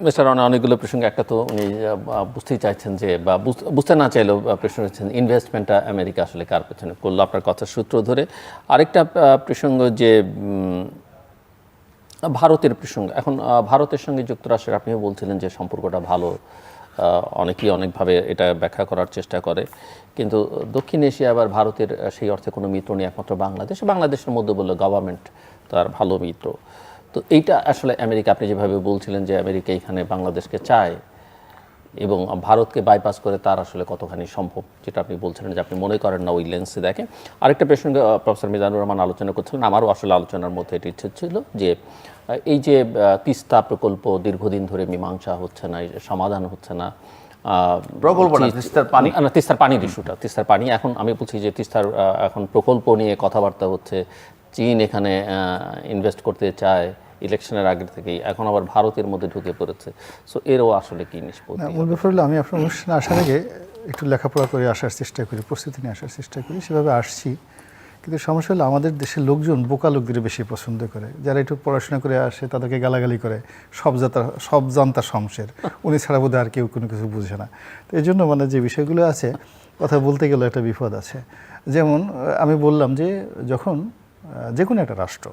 Mister Rana, অনেকগুলো প্রসঙ্গে একটা তো উনি বুঝতেই চাইছেন যে, বা বুঝ- বুঝতে না চাইলেও প্রশ্ন হচ্ছেন ইনভেস্টমেন্টটা আমেরিকা আসলে কার পেছনে করল? আপনার কথার সূত্র ধরে। আরেকটা প্রসঙ্গ যে ভারতের প্রসঙ্গ, এখন ভারতের সঙ্গে যুক্তরাষ্ট্রের, আপনিও বলছিলেন যে সম্পর্কটা ভালো অনেকেই অনেকভাবে এটা ব্যাখ্যা করার চেষ্টা করে। কিন্তু দক্ষিণ এশিয়া, আবার ভারতের সেই অর্থে কোনো মিত্র নেই, একমাত্র বাংলাদেশ। বাংলাদেশের মধ্যে বলল গভর্নমেন্ট তার ভালো মিত্র। তো এইটা আসলে আমেরিকা আপনি যেভাবে বলছিলেন যে আমেরিকা এখানে বাংলাদেশকে চায় এবং ভারতকে বাইপাস করে তার আসলে কতখানি সম্ভব যেটা আপনি বলছিলেন যে আপনি মনে করেন না ওই লেন্সে দেখে আরেকটা প্রসঙ্গে প্রফেসর মিজানুর রহমান আলোচনা করছিলেন আমারও আসলে আলোচনার মধ্যে এটি ইচ্ছে ছিল যে এই যে তিস্তা প্রকল্প দীর্ঘদিন ধরে মীমাংসা হচ্ছে না সমাধান হচ্ছে না প্রকল্প না, তিস্তার পানি। না তিস্তার পানির ইস্যুটা তিস্তার পানি এখন আমি বলছি যে তিস্তার এখন প্রকল্প নিয়ে কথাবার্তা হচ্ছে চীন এখানে ইনভেস্ট করতে চায় ইলেকশনের আগে থেকেই এখন আবার ভারতের মধ্যে ঢুকে পড়েছে। সো এরও আসলে কি নিষ্পত্তি মূল ব্যাপার হলো আমি আপনার অনুষ্ঠানে আসার আগে একটু লেখাপড়া করে আসার চেষ্টা করি প্রস্তুতি নিয়ে আসার চেষ্টা করি সেভাবে আসছি। কিন্তু সমস্যা হলো আমাদের দেশের লোকজন বোকা লোকদের বেশি পছন্দ করে। যারা একটু পড়াশোনা করে আসে তাদেরকে গালাগালি করে সব জাতা সব জানতা শমশের। উনি ছাড়া বোধহয় আর কেউ কোনো কিছু বুঝে না। তো এই জন্য মানে যে বিষয়গুলো আছে কথা বলতে গেলে একটা বিপদ আছে। যেমন আমি বললাম যে যখন যে কোনো একটা রাষ্ট্র।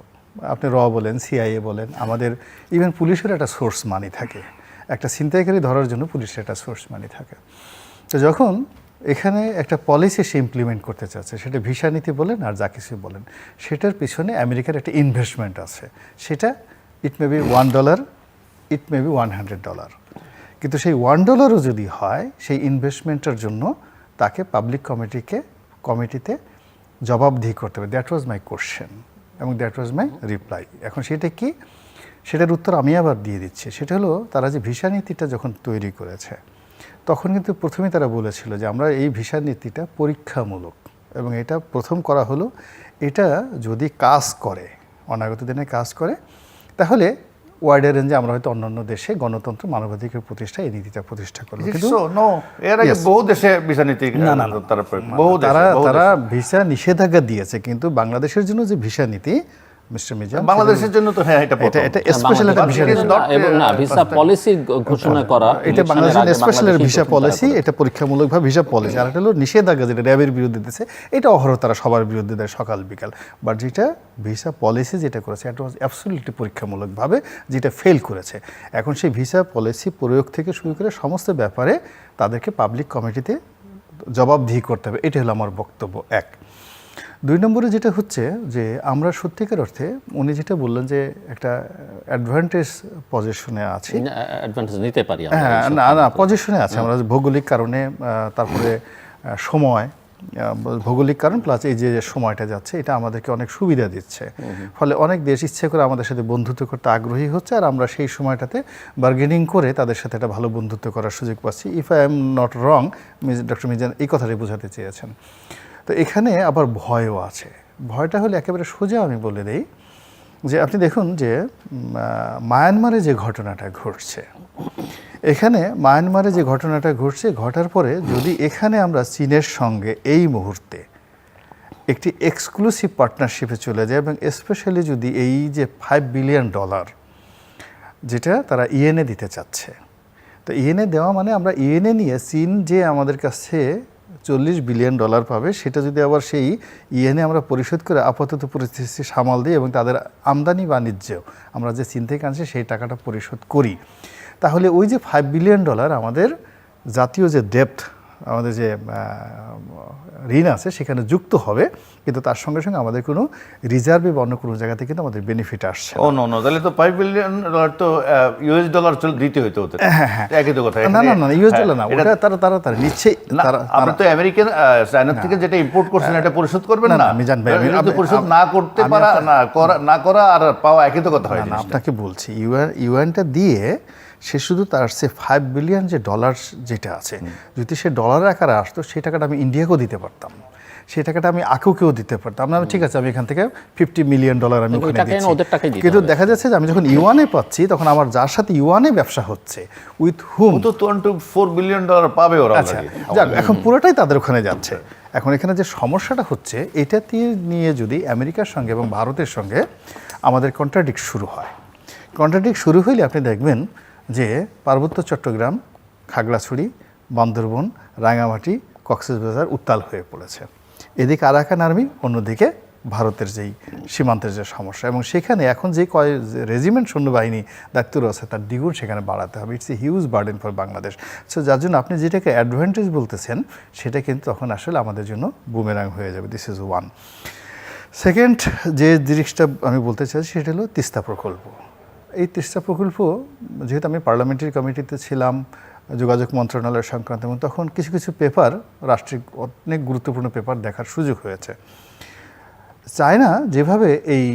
আপনি র বলেন সিআইএ বলেন, আমাদের ইভেন পুলিশের একটা সোর্স মানি থাকে। একটা ছিনতাইকারী ধরার জন্য পুলিশের একটা সোর্স মানি থাকে। তো যখন এখানে একটা পলিসি সে ইমপ্লিমেন্ট করতে চাচ্ছে, সেটা ভিসা নীতি বলেন আর যা কিছু বলেন, সেটার পিছনে আমেরিকার একটা ইনভেস্টমেন্ট আছে। সেটা it may be one dollar it may be one hundred dollar কিন্তু সেই ওয়ান ডলারও যদি হয়, সেই ইনভেস্টমেন্টের জন্য তাকে পাবলিক কমিটিকে কমিটিতে জবাবদিহি করতে হবে। দ্যাট ওয়াজ মাই কোশ্চেন এবং দ্যাট ওয়াজ মাই রিপ্লাই এখন সেটা কি? সেটার উত্তর আমি আবার দিয়ে দিচ্ছি। সেটা হলো, তারা যে ভিসা নীতিটা যখন তৈরি করেছে, তখন কিন্তু প্রথমে তারা বলেছিল যে আমরা এই ভিসা নীতিটা পরীক্ষামূলক এবং এটা প্রথম করা হলো, এটা যদি কাজ করে, অনাগত দিনে কাজ করে, তাহলে ওয়াইডার রেঞ্জে আমরা হয়তো অন্যান্য দেশে গণতন্ত্র মানবাধিকার প্রতিষ্ঠা এই নীতিটা প্রতিষ্ঠা করল কিন্তু এর আগে বহু দেশে ভিসা নীতি না, না, না। তারা তারা। ভিসা নিষেধাজ্ঞা দিয়েছে কিন্তু বাংলাদেশের জন্য যে ভিসা নীতি মিস্টার মিজান বাংলাদেশের জন্য তো হ্যাঁ এটা এটা এটা স্পেশাল একটা ভিসা না, এবং না ভিসা পলিসি ঘোষণা করা এটা বাংলাদেশের স্পেশাল ভিসা পলিসি এটা পরীক্ষামূলকভাবে ভিসা পলিসি আর একটা হলো নিষেধাজ্ঞা যেটা র্যাবের বিরুদ্ধে দিতেছে এটা অহরহ তারা সবার বিরুদ্ধে দেয় সকাল বিকাল। বাট যেটা ভিসা পলিসি যেটা করেছে এটা অ্যাবসলিউটলি পরীক্ষামূলকভাবে যেটা ফেল করেছে। এখন সেই ভিসা পলিসি প্রয়োগ থেকে শুরু করে সমস্ত ব্যাপারে তাদেরকে পাবলিক কমিটিতে জবাবদিহি করতে হবে। এটা হলো আমার বক্তব্য এক। দুই নম্বরে যেটা হচ্ছে যে আমরা সত্যিকার অর্থে উনি যেটা বললেন যে একটা অ্যাডভান্টেজ পজিশনে আছি। অ্যাডভান্টেজ নিতে পারি হ্যাঁ না না পজিশনে আছে আমরা ভৌগোলিক কারণে তারপরে সময় ভৌগোলিক কারণ প্লাস এই যে সময়টা যাচ্ছে এটা আমাদেরকে অনেক সুবিধা দিচ্ছে। ফলে অনেক দেশ ইচ্ছে করে আমাদের সাথে বন্ধুত্ব করতে আগ্রহী হচ্ছে আর আমরা সেই সময়টাতে বার্গেনিং করে তাদের সাথে একটা ভালো বন্ধুত্ব করার সুযোগ পাচ্ছি। If I am not wrong doctor Mizan এই কথাটাই বোঝাতে চেয়েছেন। তো এখানে আবার ভয়ও আছে। ভয়টা হলে একেবারে সোজা আমি বলে দিই যে আপনি দেখুন যে মায়ানমারে যে ঘটনাটা ঘটছে, এখানে মায়ানমারে যে ঘটনাটা ঘটছে, ঘটার পরে যদি এখানে আমরা চীনের সঙ্গে এই মুহূর্তে একটি এক্সক্লুসিভ পার্টনারশিপে চলে যায় এবং স্পেশালি যদি এই যে ফাইভ বিলিয়ন ডলার যেটা তারা ইএনএ দিতে চাচ্ছে, তো ইএনএ দেওয়া মানে আমরা ইএনএ নিয়ে চীন যে আমাদের কাছে চল্লিশ বিলিয়ন ডলার পাবে, সেটা যদি আবার সেই ইয়েনে আমরা পরিশোধ করে আপাতত পরিস্থিতি সামাল দিই এবং তাদের আমদানি বাণিজ্যেও আমরা যে চীন থেকে আনছি সেই টাকাটা পরিশোধ করি। তাহলে ওই যে ফাইভ বিলিয়ন ডলার আমাদের জাতীয় যে ডেপ্ট আমাদের যে ঋণ আছে সেখানে যুক্ত হবে কিন্তু তার সঙ্গে সঙ্গে আমাদের কোনো রিজার্ভে বা অন্য কোনো জায়গা থেকে কিন্তু আমাদের বেনিফিট আসছে। ও নো তাহলে তো ফাইভ বিলিয়ন ডলার তো ইউএস ডলার চলে দিতে হইতো ওদের একই তো কথা না না না ইউএস হ্যাঁ, ডলার না ওটা তারা তারা তারা নিচ্ছে আপনি তো আমেরিকান চায়না থেকে যেটা ইম্পোর্ট করছেন এটা পরিশোধ করবেন না, আমি জানি আমি- পরিশোধ না করতে পারা না করা না করা আর পাওয়া একই তো কথা হয় না, না, আপনাকে বলছি ইউএন ইউএনটা দিয়ে সে শুধু তার সে ফাইভ বিলিয়ন যে ডলার যেটা আছে যদি সে ডলার আকারে আসতো সেই টাকাটা আমি ইন্ডিয়াকেও দিতে পারতাম। সেই টাকাটা আমি আকুকেও দিতে পারতাম। না ঠিক আছে আমি এখান থেকে ফিফটি মিলিয়ন ডলার আমি ওখানে দিচ্ছি। কিন্তু দেখা যাচ্ছে যে আমি যখন ইউয়ানে পাচ্ছি তখন আমার যার সাথে ইউয়ানে ব্যবসা হচ্ছে উইথ হুম তো টোয়েন্টি ফোর বিলিয়ন ডলার পাবে ওরা আচ্ছা যাক এখন পুরোটাই তাদের ওখানে যাচ্ছে। এখন এখানে যে সমস্যাটা হচ্ছে এটা নিয়ে যদি আমেরিকার সঙ্গে এবং ভারতের সঙ্গে আমাদের কন্ট্রাডিক্ট শুরু হয়। কন্ট্রাডিক্ট শুরু হইলে আপনি দেখবেন যে পার্বত্য চট্টগ্রাম খাগড়াছড়ি বান্দরবন রাঙামাটি কক্সবাজার উত্তাল হয়ে পড়েছে। এদিকে আরাকান আর্মি, অন্যদিকে ভারতের যেই সীমান্তের যে সমস্যা, এবং সেখানে এখন যে কয় রেজিমেন্ট সৈন্যবাহিনী দায়িত্ব রয়েছে, তার দ্বিগুণ সেখানে বাড়াতে হবে। It's a huge burden for Bangladesh so যার জন্য আপনি যেটাকে অ্যাডভান্টেজ বলতেছেন, সেটা কিন্তু তখন আসলে আমাদের জন্য বুমেরাং হয়ে যাবে। দিস ইজ ওয়ান সেকেন্ড যে জিনিসটা আমি বলতে চাইছি সেটা হলো তিস্তা প্রকল্প। এই তিস্তা প্রকল্প, যেহেতু আমি পার্লামেন্টারি কমিটিতে ছিলাম যোগাযোগ মন্ত্রণালয় সংক্রান্ত এবং তখন কিছু কিছু পেপার রাষ্ট্রিক অনেক গুরুত্বপূর্ণ পেপার দেখার সুযোগ হয়েছে। চায়না যেভাবে এই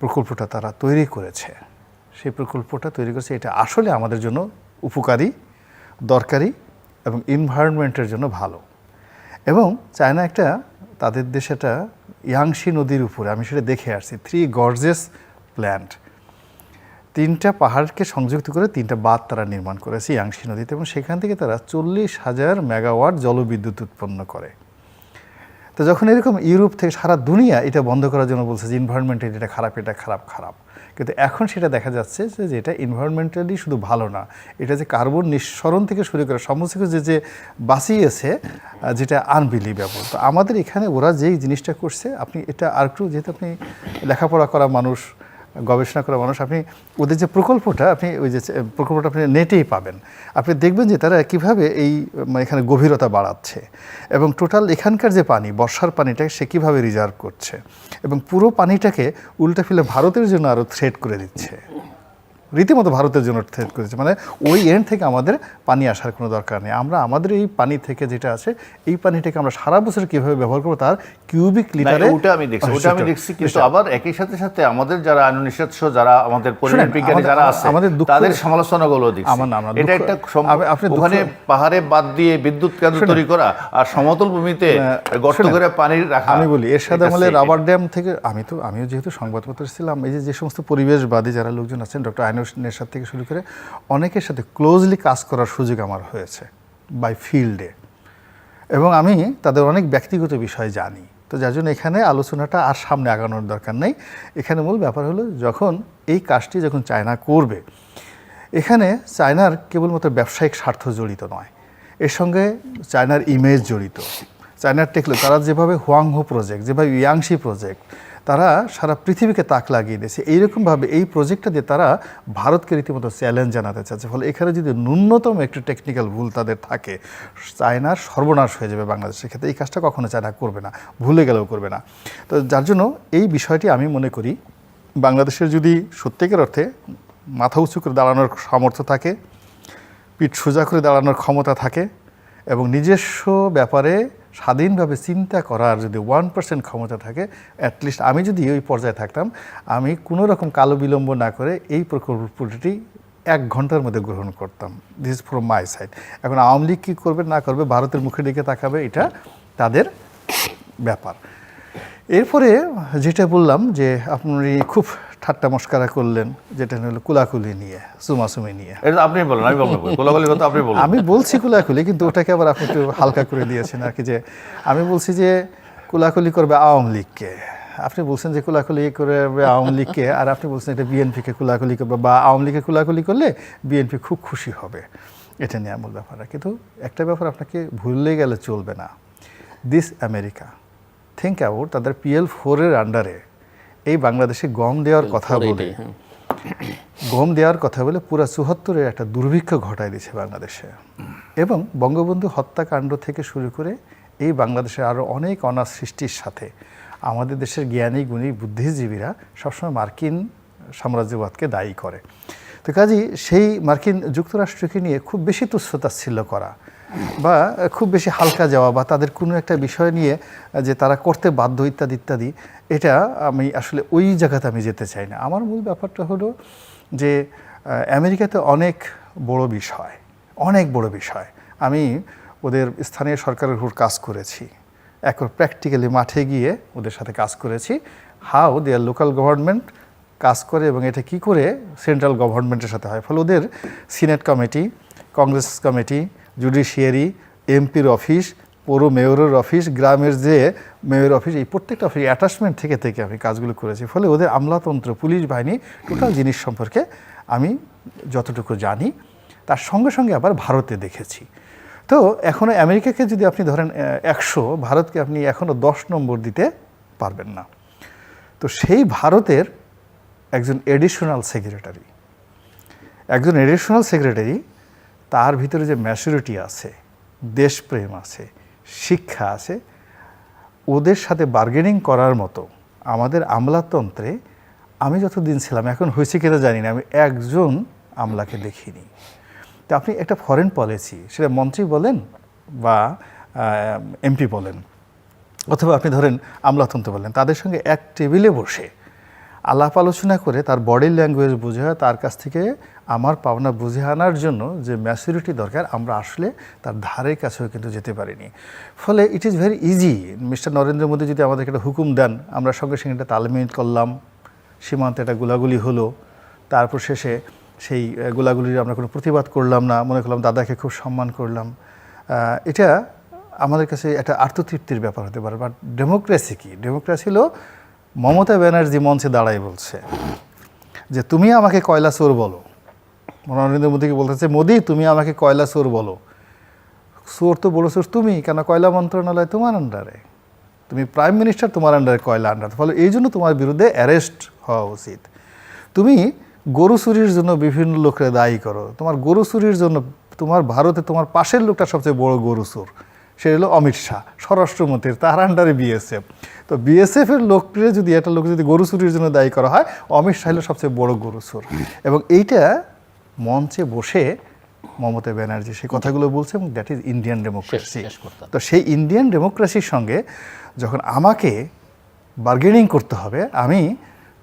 প্রকল্পটা তারা তৈরি করেছে, সেই প্রকল্পটা তৈরি করেছে, এটা আসলে আমাদের জন্য উপকারী, দরকারি এবং এনভায়রনমেন্টের জন্য ভালো। এবং চায়না একটা, তাদের দেশে একটা ইয়াংশি নদীর উপরে, আমি সেটা দেখে আসছি থ্রি গর্জেস প্ল্যান্ট তিনটা পাহাড়কে সংযুক্ত করে তিনটা বাঁধ তারা নির্মাণ করেছে ইয়াংশি নদীতে এবং সেখান থেকে তারা চল্লিশ হাজার মেগাওয়াট জলবিদ্যুৎ উৎপন্ন করে। তো যখন এরকম ইউরোপ থেকে সারা দুনিয়া এটা বন্ধ করার জন্য বলছে যে ইনভায়রনমেন্ট এটা খারাপ এটা খারাপ খারাপ। কিন্তু এখন সেটা দেখা যাচ্ছে যে যে এটা ইনভায়রনমেন্টালি শুধু ভালো না, এটা যে কার্বন নিঃসরণ থেকে শুরু করে সমস্ত কিছু যে যে বাঁচিয়েছে যেটা আনবিলিভেবল তো আমাদের এখানে ওরা যেই জিনিসটা করছে, আপনি এটা আর একটু যেহেতু আপনি লেখাপড়া করা মানুষ গবেষণা করা মানুষ, আপনি ওদের যে প্রকল্পটা, আপনি ওই যে প্রকল্পটা আপনি নেটেই পাবেন। আপনি দেখবেন যে তারা কীভাবে এই এখানে গভীরতা বাড়াচ্ছে এবং টোটাল এখানকার যে পানি, বর্ষার পানিটাকে সে কীভাবে রিজার্ভ করছে এবং পুরো পানিটাকে উল্টা ফেলে ভারতের জন্য আরও থ্রেট করে দিচ্ছে। রীতিমতো ভারতের জন্য থ্রেট করেছে। মানে ওই এন্ড থেকে আমাদের পানি আসার কোনো দরকার নেই। আমরা আমাদের এই পানি থেকে যেটা আছে এই পানিটাকে আমরা সারা বছর কীভাবে ব্যবহার করব তার কিউবিক লিটারে ওটা আমি দেখছি ওটা আমি দেখছি কিন্তু আবার একই সাথে সাথে আমাদের যারা আইন নিঃস্ব যারা আমাদের পরিবেশ বিজ্ঞানী যারা আছে আমাদের তাদের সমালোচনাগুলো দেখছি। আমার না, আমার এটা একটা আপনি ওখানে পাহাড়ে বাদ দিয়ে বিদ্যুৎ কেন্দ্র তৈরি করা আর সমতল ভূমিতে গর্ত করে পানি রাখা আমি বলি এর সাথে আমলে রাবার ড্যাম থেকে আমি তো আমিও যেহেতু সংবাদপত্র ছিলাম এই যে যে সমস্ত পরিবেশবাদী যারা লোকজন আছেন ডক্টর আইনুস নেশাদ থেকে শুরু করে অনেকের সাথে ক্লোজলি কাজ করার সুযোগ আমার হয়েছে বাই ফিল্ডে এবং আমি তাদের অনেক ব্যক্তিগত বিষয় জানি। তো যার জন্য এখানে আলোচনাটা আর সামনে আগানোর দরকার নেই। এখানে মূল ব্যাপার হলো যখন এই কাজটি যখন চায়না করবে, এখানে চায়নার কেবলমাত্র ব্যবসায়িক স্বার্থ জড়িত নয়, এর সঙ্গে চায়নার ইমেজ জড়িত। চায়নার টেকলো তারা যেভাবে হোয়াংহো প্রজেক্ট যেভাবে ইয়াংশি প্রজেক্ট তারা সারা পৃথিবীকে তাক লাগিয়ে দিয়েছে। এইরকমভাবে এই প্রজেক্টটা দিয়ে তারা ভারতকে রীতিমতো চ্যালেঞ্জ জানাতে চাচ্ছে। ফলে এখানে যদি ন্যূনতম একটু টেকনিক্যাল ভুল তাদের থাকে চায়নার সর্বনাশ হয়ে যাবে বাংলাদেশের ক্ষেত্রে। এই কাজটা কখনো চায়না করবে না, ভুলে গেলেও করবে না। তো যার জন্য এই বিষয়টি আমি মনে করি, বাংলাদেশের যদি সত্যিকার অর্থে মাথা উঁচু করে দাঁড়ানোর সামর্থ্য থাকে, পিঠ সোজা করে দাঁড়ানোর ক্ষমতা থাকে, এবং নিজস্ব ব্যাপারে স্বাধীনভাবে চিন্তা করার যদি ওয়ান পার্সেন্ট ক্ষমতা থাকে অ্যাটলিস্ট আমি যদি ওই পর্যায়ে থাকতাম, আমি কোনো রকম কালো বিলম্ব না করে এই প্রকল্পটি এক ঘণ্টার মধ্যে গ্রহণ করতাম। This is from my side এখন আওয়ামী লীগ কী করবে, না করবে, ভারতের মুখে দিকে তাকাবে, এটা তাদের ব্যাপার। এরপরে যেটা বললাম যে, আপনি খুব ঠাট্টা মস্কারা করলেন যেটা হলো কুলাকুলি নিয়ে সুমাসুমি নিয়ে। এটা আপনি বলেন আমি বলব গোলাগুলি কথা আপনি বলুন। আমি বলছি কুলাকুলি কিন্তু ওটাকে আবার আপনি একটু হালকা করে দিয়েছেন আর কি যে আমি বলছি যে কুলাকুলি করবে আওয়ামী লীগকে। আপনি বলছেন যে কুলাকুলি করবে আওয়ামী লীগকে আর আপনি বলছেন এটা বিএনপিকে কুলাকুলি করবে বা আওয়ামী লীগকে কুলাকুলি করলে বিএনপি খুব খুশি হবে। এটা নিয়ে মূল ব্যাপার কিন্তু একটা ব্যাপার আপনাকে ভুললে গেলে চলবে না। দিস আমেরিকা থিঙ্ক অ্যাবাউট তাদের পিএল ফোরের আন্ডারে এই বাংলাদেশে গম দেওয়ার কথা বলে হ্যাঁ। গম দেওয়ার কথা বলে পুরা চুহাত্তরের একটা দুর্ভিক্ষ ঘটায় দিয়েছে বাংলাদেশে এবং বঙ্গবন্ধু হত্যাকাণ্ড থেকে শুরু করে এই বাংলাদেশের আরও অনেক অনাথ সৃষ্টির সাথে আমাদের দেশের জ্ঞানী গুণী বুদ্ধিজীবীরা সবসময় মার্কিন সাম্রাজ্যবাদকে দায়ী করে তো কাজী সেই মার্কিন যুক্তরাষ্ট্রকে নিয়ে খুব বেশি তুচ্ছতাচ্ছিল্য করা বা খুব বেশি হালকা যাওয়া বা তাদের কোনো একটা বিষয় নিয়ে যে তারা করতে বাধ্য ইত্যাদি ইত্যাদি এটা আমি আসলে ওই জায়গাতে আমি যেতে চাই না। আমার মূল ব্যাপারটা হলো যে আমেরিকাতে অনেক বড় বিষয়, অনেক বড় বিষয়। আমি ওদের স্থানীয় সরকারের উপর কাজ করেছি। এখন প্র্যাকটিক্যালি মাঠে গিয়ে ওদের সাথে কাজ করেছি। হাউ দেয়ার লোকাল গভর্নমেন্ট কাজ করে এবং এটা কি করে সেন্ট্রাল গভর্নমেন্টের সাথে হয়। ফলে ওদের senate committee congress committee judiciary এমপির অফিস পৌর মেয়রের অফিস গ্রামের যে মেয়র অফিস এই প্রত্যেকটা অফিস অ্যাটাচমেন্ট থেকে থেকে আমি কাজগুলো করেছি। ফলে ওদের আমলাতন্ত্র, পুলিশ বাহিনী টোটাল জিনিস সম্পর্কে আমি যতটুকু জানি, তার সঙ্গে সঙ্গে আবার ভারতে দেখেছি। তো এখনও আমেরিকাকে যদি আপনি ধরেন একশো, ভারতকে আপনি এখনও দশ নম্বর দিতে পারবেন না। তো সেই ভারতের একজন এডিশনাল সেক্রেটারি একজন এডিশনাল সেক্রেটারি তার ভিতরে যে ম্যাচুরিটি আছে, দেশপ্রেম আছে শিক্ষা আছে, ওদের সাথে বার্গেনিং করার মতো আমাদের আমলাতন্ত্রে আমি যতদিন ছিলাম, এখন হয়েছে কিনা জানি না, আমি একজন আমলাকে দেখিনি। তো আপনি একটা ফরেন পলিসি সেটা মন্ত্রী বলেন বা এমপি বলেন, অথবা আপনি ধরেন আমলাতন্ত্র বলেন, তাদের সঙ্গে এক টেবিলে বসে আলাপ আলোচনা করে তার বডি ল্যাঙ্গুয়েজ বুঝে তার কাছ থেকে আমার পাওনা বুঝে আনার জন্য যে ম্যাচুরিটি দরকার, আমরা আসলে তার ধারের কাছেও কিন্তু যেতে পারিনি। ফলে it is very easy mister Narendra Modi যদি আমাদেরকে একটা হুকুম দেন, আমরা সঙ্গে সঙ্গে একটা তালমিল করলাম, সীমান্তে একটা গোলাগুলি হলো, তারপর শেষে সেই গোলাগুলির আমরা কোনো প্রতিবাদ করলাম না, মনে করলাম দাদাকে খুব সম্মান করলাম। এটা আমাদের কাছে একটা আত্মতৃপ্তির ব্যাপার হতে পারে বাট ডেমোক্রেসি কি? ডেমোক্রেসি হলো মমতা ব্যানার্জি মঞ্চে দাঁড়ায় বলছে যে, তুমি আমাকে কয়লা চোর বলো। নরেন্দ্র মোদীকে বলতেছে, মোদি, তুমি আমাকে কয়লা চোর বলো। চোর তো বড় চোর তুমি, কেন কয়লা মন্ত্রণালয় তোমার আন্ডারে তুমি প্রাইম মিনিস্টার তোমার আন্ডারে কয়লা আন্ডার ফলে এই জন্য তোমার বিরুদ্ধে অ্যারেস্ট হওয়া উচিত। তুমি গরু চুরির জন্য বিভিন্ন লোককে দায়ী করো। তোমার গরু চুরির জন্য তোমার ভারতে তোমার পাশের লোকটা সবচেয়ে বড় গরু চোর। সে হলো অমিত শাহ স্বরাষ্ট্রমন্ত্রীর তার আন্ডারে বিএসএফ তো বিএসএফ এর লোককে যদি একটা লোক যদি গরু চুরির জন্য দায়ী করা হয় অমিত শাহ হলো সবচেয়ে বড় গরু চোর। এবং এইটা মঞ্চে বসে মমতা ব্যানার্জি সেই কথাগুলো বলছে এবং দ্যাট ইজ ইন্ডিয়ান ডেমোক্রেসি তো সেই ইন্ডিয়ান ডেমোক্রেসির সঙ্গে যখন আমাকে বার্গেনিং করতে হবে আমি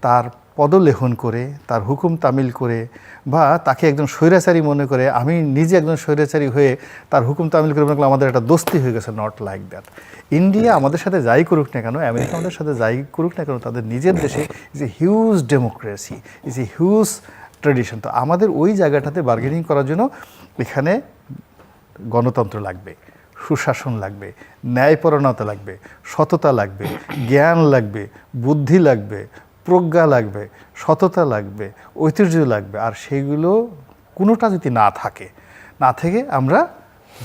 তার পদলেখন করে, তার হুকুম তামিল করে বা তাকে একজন স্বৈরাচারী মনে করে, আমি নিজে একজন স্বৈরাচারী হয়ে তার হুকুম তামিল করে মনে করলাম, আমাদের একটা দোস্তি হয়ে গেছে নট লাইক দ্যাট ইন্ডিয়া আমাদের সাথে যাই করুক না কেন আমেরিকা আমাদের সাথে যাই করুক না কেন, তাদের নিজের দেশে is a huge democracy is a huge tradition তো আমাদের ওই জায়গাটাতে বার্গেনিং করার জন্য এখানে গণতন্ত্র লাগবে, সুশাসন লাগবে ন্যায়পরণতা লাগবে, সততা লাগবে, জ্ঞান লাগবে, বুদ্ধি লাগবে প্রজ্ঞা লাগবে সততা লাগবে ঐতিহ্য লাগবে আর সেইগুলো কোনোটা যদি না থাকে না থেকে আমরা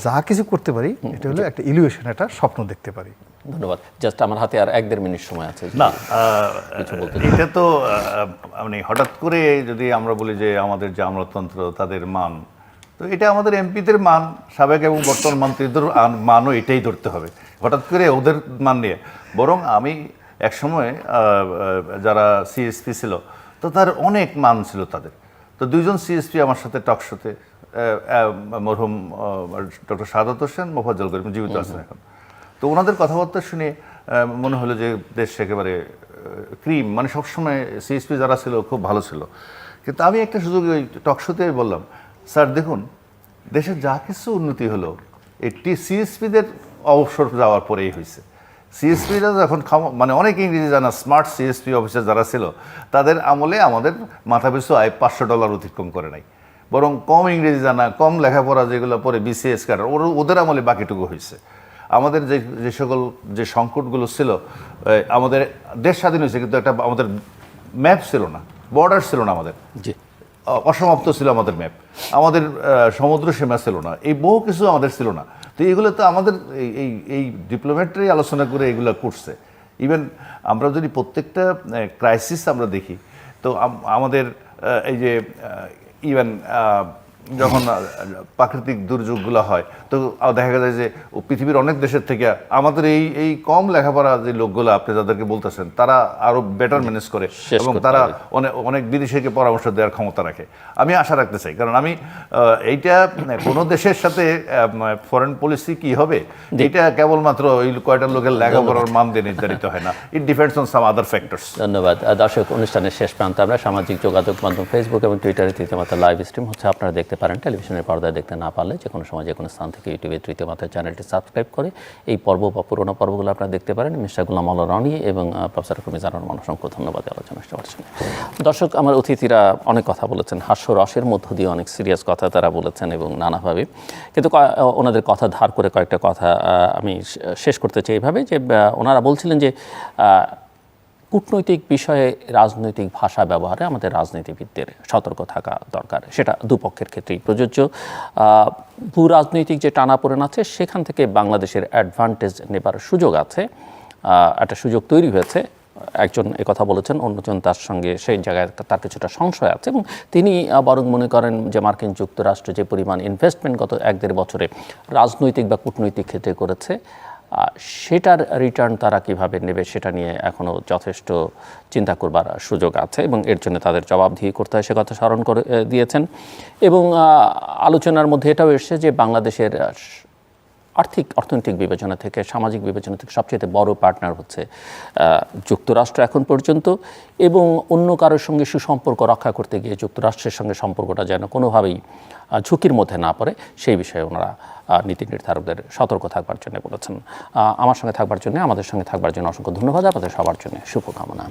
যা কিছু করতে পারি এটা হলো একটা ইলিউশন একটা স্বপ্ন দেখতে পারি। ধন্যবাদ। জাস্ট আমার হাতে আর এক দেড় মিনিট সময় আছে। না বলতে এটা তো মানে হঠাৎ করে যদি আমরা বলি যে আমাদের যে আমলাতন্ত্র তাদের মান তো এটা আমাদের এমপিদের মান সাবেক এবং বর্তমান মন্ত্রীদের মানও এটাই ধরতে হবে। হঠাৎ করে ওদের মান নিয়ে। বরং আমি একসময় আহ, আহ, যারা সিএসপি ছিল তো তার অনেক মান ছিল তাদের। তো দুইজন সিএসপি আমার সাথে টকশোতে মরহুম ডক্টর সাদাত হোসেন মোফাজ্জল করিম জীবিত আছেন এখন। তো ওনাদের কথাবার্তা শুনে মনে হলো যে দেশ একেবারে ক্রিম। মানে সবসময় সিএসপি যারা ছিল খুব ভালো ছিল। কিন্তু আমি একটা সুযোগ ওই টকশোতে বললাম স্যার দেখুন দেশের যা কিছু উন্নতি হলো এটি সিএসপিদের অবসর যাওয়ার পরেই হয়েছে। সিএসপিরা যখন মানে অনেক ইংরেজি জানা স্মার্ট সিএসপি অফিসার যারা ছিল তাদের আমলে আমাদের মাথা পিছু আয় পাঁচশো ডলার অতিক্রম করে নাই। বরং কম ইংরেজি জানা কম লেখাপড়া যেগুলো পরে বিসিএস কাটার ওর ওদের আমলে বাকিটুকু হয়েছে আমাদের যে যে সকল যে সংকটগুলো ছিল আমাদের দেশ স্বাধীন হয়েছে কিন্তু একটা আমাদের ম্যাপ ছিল না বর্ডার ছিল না আমাদের। জি। অসমাপ্ত ছিল আমাদের ম্যাপ আমাদের সমুদ্র সীমা ছিল না এই বহু কিছু আমাদের ছিল না। তো এগুলো তো আমাদের এই- এই ডিপ্লোম্যাটরাই আলোচনা করে এগুলো করছে। ইভেন আমরা যদি প্রত্যেকটা ক্রাইসিস আমরা দেখি, তো আমাদের এই যে ইভেন যখন প্রাকৃতিক দুর্যোগগুলো হয় তো দেখা যায় যে পৃথিবীর অনেক দেশের থেকে আমাদের এই এই কম লেখাপড়া যে লোকগুলো আপনি যাদেরকে বলতেছেন তারা আরও বেটার ম্যানেজ করে এবং তারা অনেক অনেক বিদেশিকে পরামর্শ দেওয়ার ক্ষমতা রাখে। আমি আশা রাখতে চাই কারণ আমি এইটা মানে, কোনো দেশের সাথে ফরেন পলিসি কি হবে এটা কেবলমাত্র ওই কয়টা লোকের লেখাপড়ার মান দিয়ে নির্ধারিত হয় না। It depends on some other factors ধন্যবাদ। দর্শক অনুষ্ঠানের শেষ প্রান্তে আমরা সামাজিক যোগাযোগ মাধ্যম ফেসবুক এবং টুইটারে তৃতীয় মাত্রা লাইভ স্ট্রিম হচ্ছে। আপনারা দেখতে দেখতে পারেন টেলিভিশনের পর্দায় দেখতে না পারলে যে কোনো সময় যে কোনো স্থান থেকে ইউটিউবে তৃতীয় মাত্রায় চ্যানেলটি সাবস্ক্রাইব করে এই পর্ব বা পুরোনো পর্বগুলো আপনারা দেখতে পারেন। মিস্টার গুলাম আল্লাহ রনি এবং প্রফেসর কমিজার রহমান, অসংখ্য ধন্যবাদ আলোচনা করছেন দর্শক, আমার অতিথিরা অনেক কথা বলেছেন হাস্য রসের মধ্য দিয়ে অনেক সিরিয়াস কথা তারা বলেছেন এবং নানাভাবে। কিন্তু ওনাদের কথা ধার করে কয়েকটা কথা আমি শেষ করতে চাই এইভাবে যে ওনারা বলছিলেন যে কূটনৈতিক বিষয়ে রাজনৈতিক ভাষা ব্যবহারে আমাদের রাজনীতিবিদদের সতর্ক থাকা দরকার। সেটা দুপক্ষের ক্ষেত্রেই প্রযোজ্য। ভূ রাজনৈতিক যে টানাপোড়েন আছে, সেখান থেকে বাংলাদেশের অ্যাডভান্টেজ নেবার সুযোগ আছে। একটা সুযোগ তৈরি হয়েছে। একজন কথা বলেছেন, অন্যজন তার সঙ্গে সেই জায়গায় তার কিছুটা সংশয় আছে এবং তিনি বরং মনে করেন যে মার্কিন যুক্তরাষ্ট্র যে পরিমাণ ইনভেস্টমেন্ট গত এক দেড় বছরে রাজনৈতিক বা কূটনৈতিক ক্ষেত্রে করেছে সেটার রিটার্ন তারা কীভাবে নেবে সেটা নিয়ে এখনও যথেষ্ট চিন্তা করবার সুযোগ আছে এবং এর জন্য তাদের জবাবদিহি করতে হয় সে কথা স্মরণ করে দিয়েছেন। এবং আলোচনার মধ্যে এটাও এসেছে যে বাংলাদেশের আর্থিক, অর্থনৈতিক বিবেচনা থেকে, সামাজিক বিবেচনা থেকে সবচেয়ে বড় পার্টনার হচ্ছে যুক্তরাষ্ট্র এখন পর্যন্ত এবং অন্য কারোর সঙ্গে সুসম্পর্ক রক্ষা করতে গিয়ে যুক্তরাষ্ট্রের সঙ্গে সম্পর্কটা যেন কোনোভাবেই ঝুঁকির মধ্যে না পড়ে, সেই বিষয়ে ওনারা নীতি নির্ধারকদের সতর্ক থাকবার জন্য বলেছেন। আমার সঙ্গে থাকবার জন্য, আমাদের সঙ্গে থাকবার জন্য অসংখ্য ধন্যবাদ। আপনাদের সবার জন্য শুভকামনা।